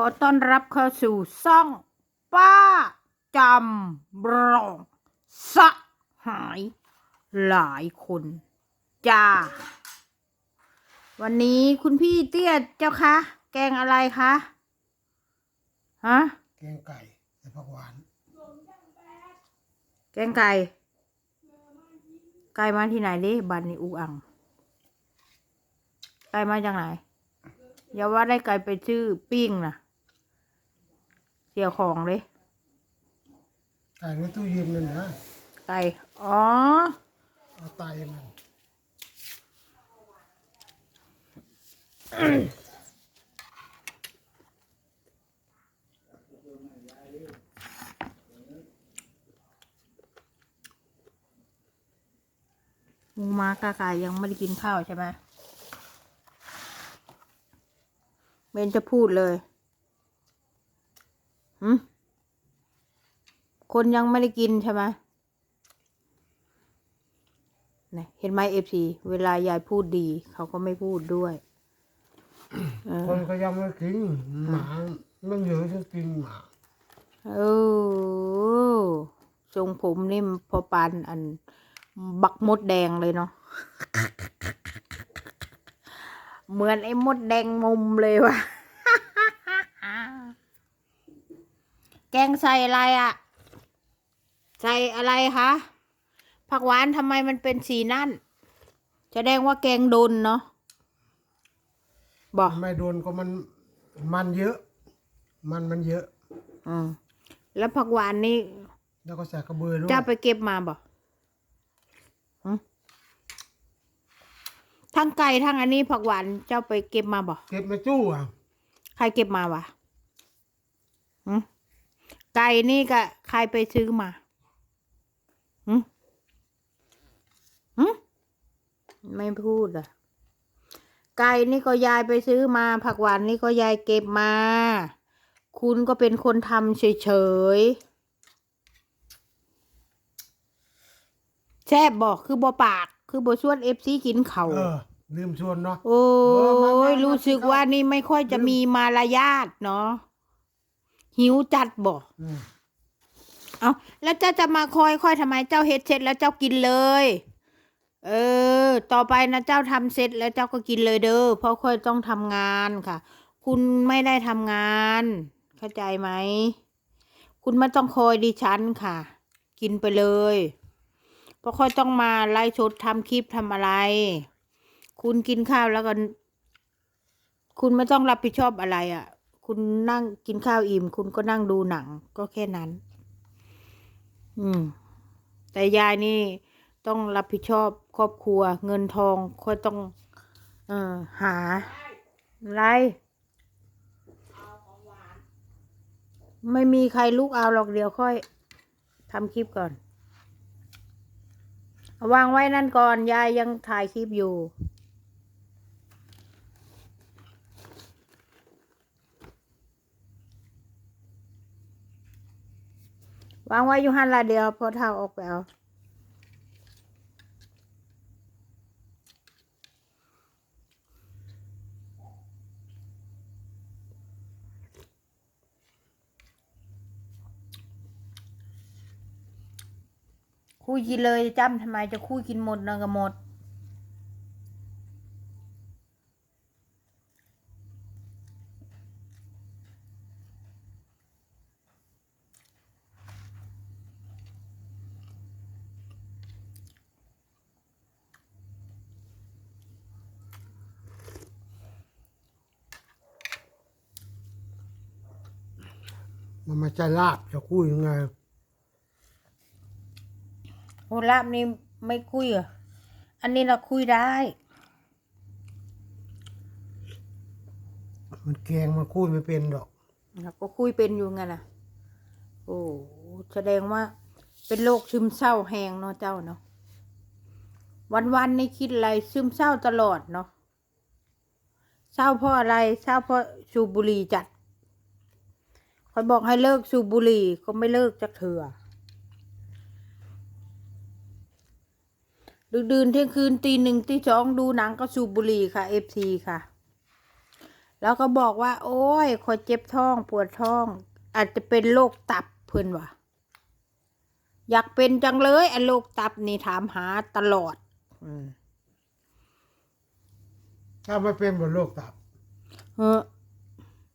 ขอต้อนรับเข้าสู่ซ่อง ป้าจำรองสะหายหลายคนจ้า วันนี้คุณพี่เตี้ยเจ้าคะ แกงอะไรคะ ฮะ แกงไก่ใส่ผักหวาน แกงไก่ ไก่มาที่ไหนดิบันนี่อุอัง ไก่มาจากไหน อย่าว่าได้ไก่ไปชื่อปิ้งนะเสียของเลยไก่ในตู้เย็นนั่นนะไก่อ๋อเอาไตมันมูมากากายยังไม่ได้กินข้าวใช่ไหมเบนจะพูดเลยหืม คนยังไม่ได้กินใช่ไหมเนี่ยเห็นไหมเอฟซีเวลายายพูดดี เขาก็ไม่พูดด้วยเออคนก็ยังไม่กินหมามันเยอะจะกินหมาเออทรงผมนี่พอปานอัน บักมดแดงเลยเนาะเหมือนไอ้มดแดงมุมเลยว่ะ แกงใส่อะไรอะ ใส่อะไรคะผักหวานทำไมมันเป็นสีนั่นแสดงว่าแกงโดนเนาะบอกไม่โดนก็มันมันเยอะ มันมันเยอะอืมแล้วผักหวานนี่แล้วก็ใส่กระเบือด้วยเจ้าไปเก็บมาบ่หึทั้งไก่ทั้งอันนี้ผักหวานเจ้าไปเก็บมาบ่เก็บในตู้อะใครเก็บมาวะหึไก่นี่ก็ใครไปซื้อมาหึหึ ไม่พูดอะ ไก่นี่ก็ยายไปซื้อมา ผักหวานนี่ก็ยายเก็บมา คุณก็เป็นคนทำเฉยๆแซ่บบอกคือบ่ปาก คือบ่ชวนเอฟซีกินเขาเออลืมชวนเนาะโอ้เออมามามายรู้สึกว่านี่ไม่ค่อยจะลืมมีมารยาทเนาะหิวจัดบอกอืมเอาแล้วเจ้าจะมาคอยคอยทำไมเจ้าเฮ็ดเสร็จแล้วเจ้ากินเลย เออ ต่อไปนะเจ้าทำเสร็จแล้วเจ้าก็กินเลยเด้อ เพราะค่อยต้องทำงานค่ะ คุณไม่ได้ทำงาน เข้าใจไหม คุณไม่ต้องคอยดิฉันค่ะ กินไปเลย เพราะค่อยต้องมาไล่ชดทำคลิปทำอะไร คุณกินข้าวแล้วก็ คุณไม่ต้องรับผิดชอบอะไรอะ่ะ คุณนั่งกินข้าวอิ่ม คุณก็นั่งดูหนัง ก็แค่นั้น อืม แต่ยายนี่ ต้องรับผิดชอบครอบครัว เงินทองค่อยต้องเออหาอะไรไม่มีใครลุกเอาหรอกเดี๋ยวค่อยทำคลิปก่อนวางไว้นั่นก่อน ยายยังถ่ายคลิปอยู่ วางไว้อยู่หันละเดียวพอเท้าออกไปเอา คุยกินเลยจ้ำทำไมจะคุยกินหมดนะก็หมด มันไม่ใช่ลาบจะคุยยังไง โหลาบนี่ไม่คุยเหรออันนี้เราคุยได้ มันแกงมันคุยไม่เป็นดอกเราก็คุยเป็นอยู่ไงนะโอ้แสดงว่า เป็นโรคซึมเศร้าแหงเนาะเจ้าเนาะวันๆนี่คิดอะไรซึมเศร้าตลอดเนาะเศร้าเพราะอะไรเศร้าเพราะสูบบุหรี่จัดคอยบอกให้เลิกสูบบุหรี่ก็ไม่เลิกจักเถื่อ ดึกดื่นเที่ยงคืนตีหนึ่งตีสองดูหนังก็สูบบุหรี่ค่ะเอฟซีค่ะ แล้วก็บอกว่า โอ้ยคอยเจ็บท้องปวดท้อง อาจจะเป็นโรคตับเพื่อนว่ะอยากเป็นจังเลยไอ้โรคตับนี่ถามหาตลอด อืมถ้าไม่เป็นบนโรคตับ เออ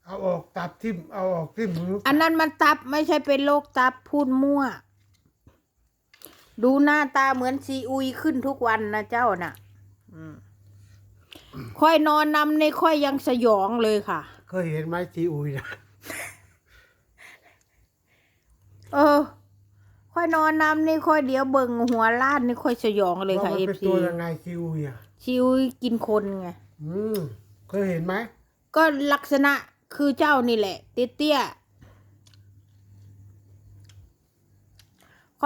เอาออกตับทิ่มเอาออกทิ่มมืออันนั้นมันตับไม่ใช่เป็นโรคตับพูดมั่ว ดูหน้าตาเหมือนซีอุยขึ้นทุกวันนะเจ้าน่ะอืมค่อยนอนนำในค่อยยังสยองเลยค่ะ เคยเห็นไหมซีอุยนะเออ ค่อยนอนนำนี่ค่อยเดี๋ยวเบิ่งหัวล้านนี่ค่อยสยองเลยค่ะว่าเอมันฟเป็นซีตัวยังไงซีอุยอะซีอุยกินคนไงอืมเคยเห็นไหมก็ลักษณะคือเจ้านี่แหละ เตี้ยๆ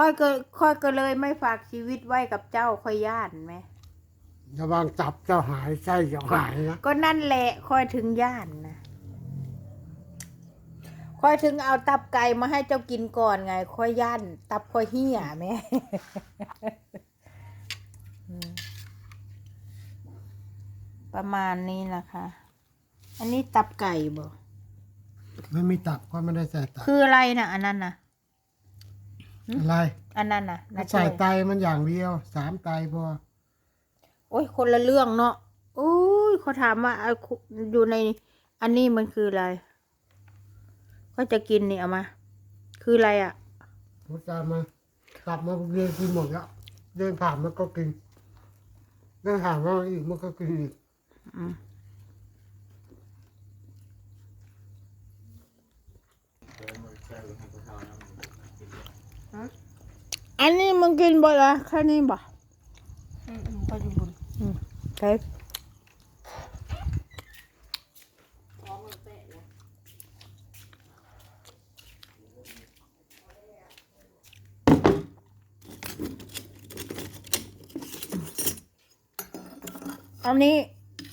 ค่อยก็ค่อยก็เลยไม่ฝากชีวิตไว้กับเจ้าค่อยย่านไหมระวังตับเจ้าหายไส้เจ้าหายนะก็นั่นแหละค่อยถึงย่านนะค่อยถึงเอาตับไก่มาให้เจ้ากินก่อนไง ค่อยย่าน ตับค่อยเหี้ยแม่อืมประมาณนี้นะคะ อันนี้ตับไก่บ่ไม่มีตับก็ไม่ได้ใส่ตับคืออะไรนะอันนั้นนะ อะไรอันนั้นนะก็นะใส่ช่วยไตมันอย่างเดียวสามไตพอโอ้ยคนละเรื่องเนาะโอ้ยเขาถามว่าเอาคุอยู่ในอันนี้มันคืออะไร ก็จะกินนี่เอามา คืออะไรอะพุทธามาตับมาเรียนกินหมดแล้วเดินผ่านมันก็กินเดินผ่านมาอีกมันก็กินอีกอืมอันนี้มึ งกินบ่ละแค่นี้บ่อืมใช่อันนี้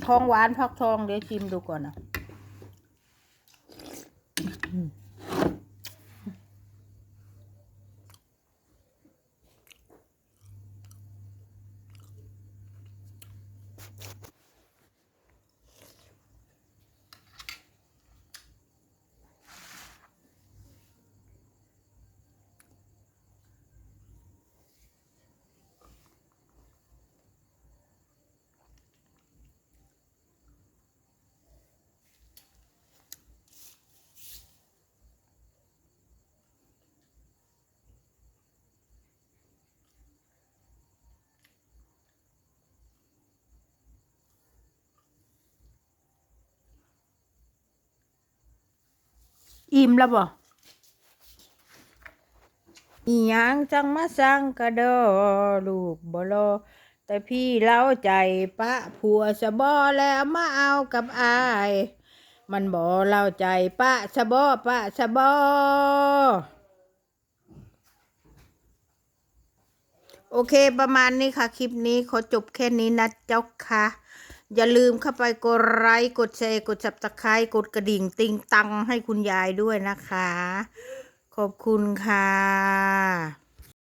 ทองหวานพักทองเดี๋ยวชิมดูก่อนนะ อิ่มแล้วบ่อีหยังจังมาสั่งกระดอลูกบ่รอแต่พี่เล่าใจปะผัวสะบอแล้วมาเอากับอาย มันบ่เล่าใจปะสะบอปะสะบอโอเคประมาณนี้ค่ะ คลิปนี้ขอจบแค่นี้นะเจ้าค่ะ อย่าลืมเข้าไปกดไลค์กดแชร์ กดจับตะไคร้กดกระดิ่งติงตังให้คุณยายด้วยนะคะ ขอบคุณค่ะ